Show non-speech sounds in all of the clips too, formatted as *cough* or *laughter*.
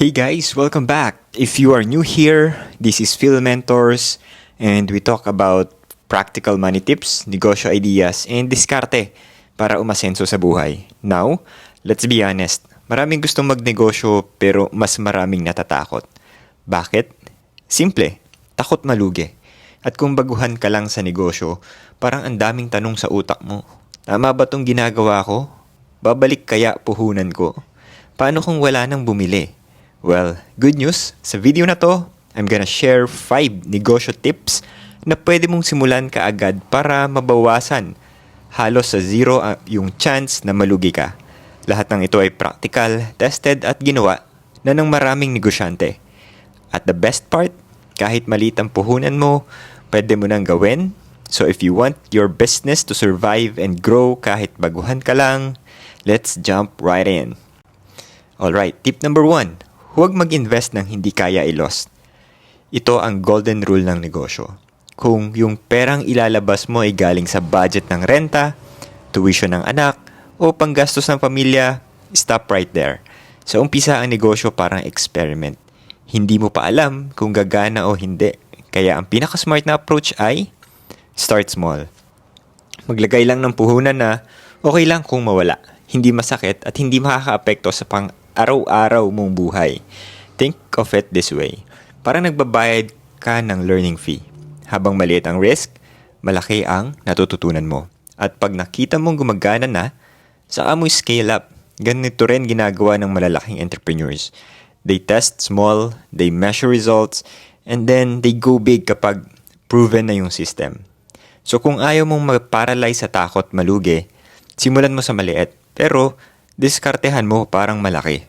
Hey guys, welcome back. If you are new here, this is Phil Mentors and we talk about practical money tips, negosyo ideas, and diskarte para umasenso sa buhay. Now, let's be honest. Maraming gustong magnegosyo pero mas maraming natatakot. Bakit? Simple, takot malugi. At kung baguhan ka lang sa negosyo, parang ang daming tanong sa utak mo. Tama ba tong ginagawa ko? Babalik kaya puhunan ko? Paano kung wala nang bumili? Well, good news. Sa video na to, I'm gonna share 5 negosyo tips na pwede mong simulan kaagad para mabawasan halos sa zero ang- yung chance na malugi ka. Lahat ng ito ay practical, tested at ginawa na ng maraming negosyante. At the best part, kahit maliit ang puhunan mo, pwede mo nang gawin. So if you want your business to survive and grow kahit baguhan ka lang, let's jump right in. Alright, tip number one, huwag mag-invest ng hindi kaya i-lost. Ito ang golden rule ng negosyo. Kung yung perang ilalabas mo ay galing sa budget ng renta, tuition ng anak, o panggastos ng pamilya, stop right there. Sa umpisa ang negosyo parang experiment. Hindi mo pa alam kung gagana o hindi. Kaya ang pinaka-smart na approach ay start small. Maglagay lang ng puhunan na okay lang kung mawala. Hindi masakit at hindi makakaapekto sa pang araw-araw mong buhay. Think of it this way. Parang nagbabayad ka ng learning fee. Habang maliit ang risk, malaki ang natututunan mo. At pag nakita mong gumagana na, saka mo scale up. Ganito rin ginagawa ng malalaking entrepreneurs. They test small, they measure results, and then they go big kapag proven na yung system. So kung ayaw mong mag-paralyze sa takot malugi, simulan mo sa maliit. Pero, diskartehan mo parang malaki.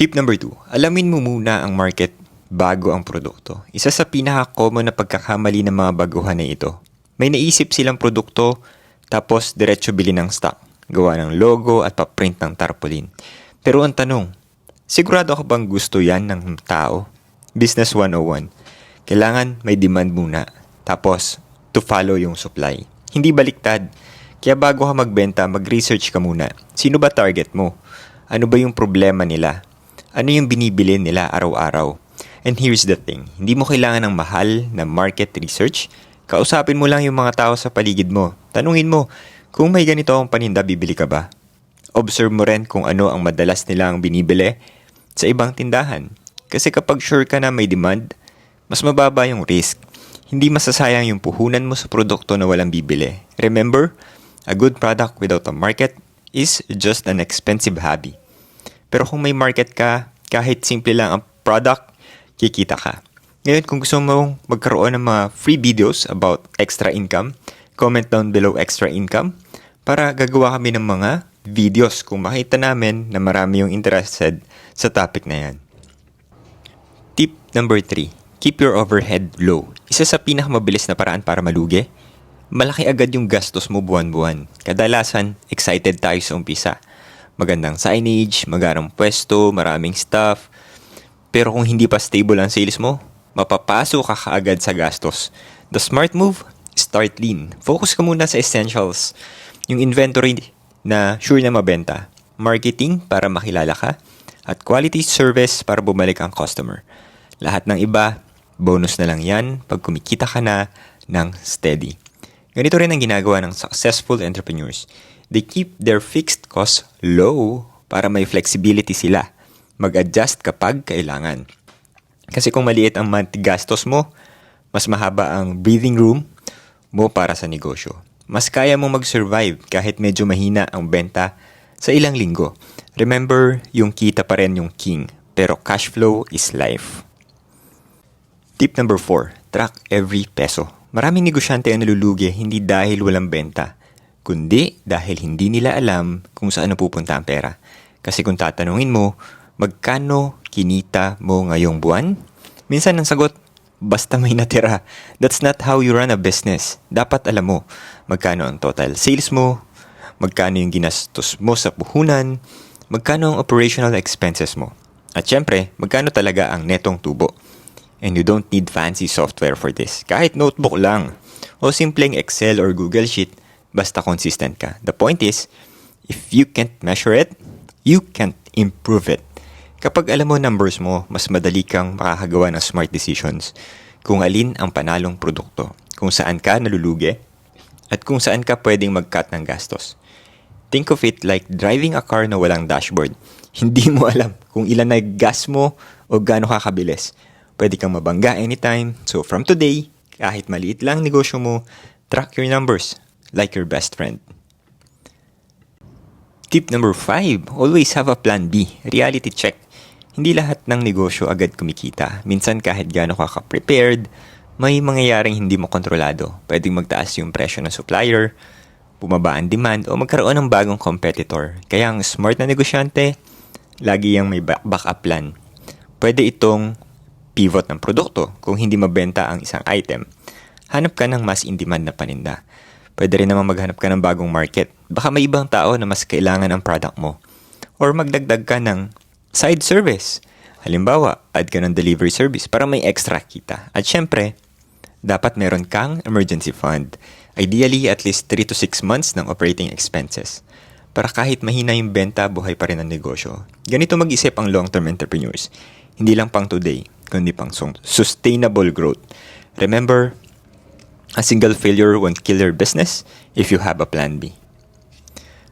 Tip number 2. Alamin mo muna ang market bago ang produkto. Isa sa pinaka-common na pagkakamali ng mga baguhan na ito. May naisip silang produkto, tapos diretso bili ng stock. Gawa ng logo at paprint ng tarpaulin. Pero ang tanong, sigurado ka bang gusto yan ng tao? Business 101. Kailangan may demand muna. Tapos, to follow yung supply. Hindi baliktad. Kaya bago ka magbenta, mag-research ka muna. Sino ba target mo? Ano ba yung problema nila? Ano yung binibili nila araw-araw? And here's the thing, hindi mo kailangan ng mahal na market research. Kausapin mo lang yung mga tao sa paligid mo. Tanungin mo, kung may ganito akong paninda, bibili ka ba? Observe mo rin kung ano ang madalas nila ang binibili sa ibang tindahan. Kasi kapag sure ka na may demand, mas mababa yung risk. Hindi masasayang yung puhunan mo sa produkto na walang bibili. Remember, a good product without a market is just an expensive hobby. Pero kung may market ka, kahit simple lang ang product, kikita ka. Ngayon, kung gusto mong magkaroon ng mga free videos about extra income, comment down below extra income para gagawa kami ng mga videos kung makita namin na marami yung interested sa topic na yan. Tip number 3. Keep your overhead low. Isa sa pinakamabilis na paraan para malugi, malaki agad yung gastos mo buwan-buwan. Kadalasan, excited tayo sa umpisa. Magandang signage, magarang pwesto, maraming staff. Pero kung hindi pa stable ang sales mo, mapapasok ka kaagad sa gastos. The smart move, start lean. Focus ka muna sa essentials. Yung inventory na sure na mabenta. Marketing para makilala ka. At quality service para bumalik ang customer. Lahat ng iba, bonus na lang yan pag kumikita ka na ng steady. Ganito rin ang ginagawa ng successful entrepreneurs. They keep their fixed costs low para may flexibility sila. Mag-adjust kapag kailangan. Kasi kung maliit ang monthly gastos mo, mas mahaba ang breathing room mo para sa negosyo. Mas kaya mong mag-survive kahit medyo mahina ang benta sa ilang linggo. Remember, yung kita pa rin yung king, pero cash flow is life. Tip number 4, track every peso. Maraming negosyante ang nalulugi hindi dahil walang benta, kundi dahil hindi nila alam kung saan napupunta ang pera. Kasi kung tatanungin mo, magkano kinita mo ngayong buwan? Minsan ang sagot, basta may natira. That's not how you run a business. Dapat alam mo magkano ang total sales mo, magkano yung ginastos mo sa puhunan, magkano ang operational expenses mo. At syempre, magkano talaga ang netong tubo. And you don't need fancy software for this. Kahit notebook lang o simpleng Excel or Google Sheet, basta consistent ka. The point is, if you can't measure it, you can't improve it. Kapag alam mo numbers mo, mas madali kang makakagawa ng smart decisions kung alin ang panalong produkto, kung saan ka nalulugi, at kung saan ka pwedeng mag-cut ng gastos. Think of it like driving a car na walang dashboard. Hindi mo *laughs* alam kung ilan na gas mo o gaano ka kabilis. Pwede kang mabangga anytime. So from today, kahit maliit lang negosyo mo, track your numbers like your best friend. Tip number 5, always have a plan B. Reality check. Hindi lahat ng negosyo agad kumikita. Minsan kahit gaano ka ka-prepared, may mangyayaring hindi mo kontrolado. Pwedeng magtaas yung presyo ng supplier, bumaba ang demand, o magkaroon ng bagong competitor. Kaya ang smart na negosyante, lagi yung may ba- backup plan. Pwede itong pivot ng produkto kung hindi mabenta ang isang item. Hanap ka ng mas in-demand na paninda. Pwede rin naman maghanap ka ng bagong market. Baka may ibang tao na mas kailangan ang product mo. Or magdagdag ka ng side service. Halimbawa, add ka ng delivery service para may extra kita. At syempre, dapat meron kang emergency fund. Ideally, at least 3 to 6 months ng operating expenses. Para kahit mahina yung benta, buhay pa rin ang negosyo. Ganito mag-isip ang long-term entrepreneurs. Hindi lang pang today, kundi pang sustainable growth. Remember, a single failure won't kill your business if you have a plan B.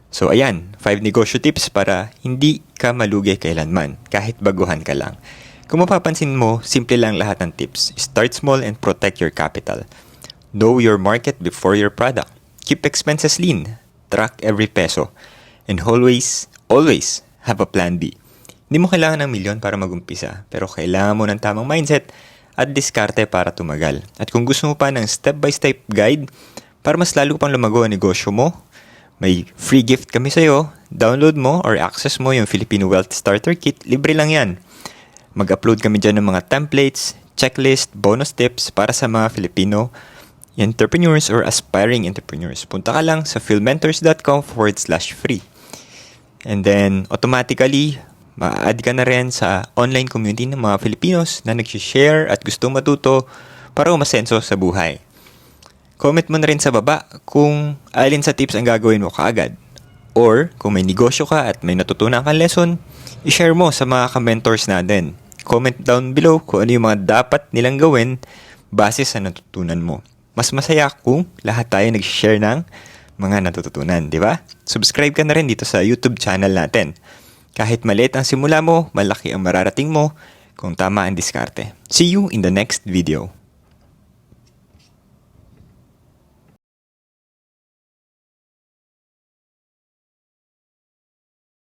So ayan, 5 negosyo tips para hindi ka malugi kailanman, kahit baguhan ka lang. Kung mapapansin mo, simple lang lahat ng tips. Start small and protect your capital. Know your market before your product. Keep expenses lean. Track every peso. And always, always have a plan B. Hindi mo kailangan ng milyon para magumpisa, pero kailangan mo ng tamang mindset at diskarte para tumagal. At kung gusto mo pa ng step-by-step guide para mas lalo pang lumago ang negosyo mo, may free gift kami sa'yo. Download mo or access mo yung Filipino Wealth Starter Kit. Libre lang yan. Mag-upload kami dyan ng mga templates, checklist, bonus tips para sa mga Filipino entrepreneurs or aspiring entrepreneurs. Punta ka lang sa philmentors.com forward slash free. And then, automatically, ma-add ka na rin sa online community ng mga Filipinos na nag-share at gusto matuto para umasenso sa buhay. Comment mo na rin sa baba kung alin sa tips ang gagawin mo kaagad. Or, kung may negosyo ka at may natutunan kang lesson, i-share mo sa mga ka-mentors natin. Comment down below kung ano yung mga dapat nilang gawin base sa natutunan mo. Mas masaya kung lahat tayo nag-share ng mga natututunan, di ba? Subscribe ka na rin dito sa YouTube channel natin. Kahit maliit ang simula mo, malaki ang mararating mo kung tama ang diskarte. See you in the next video.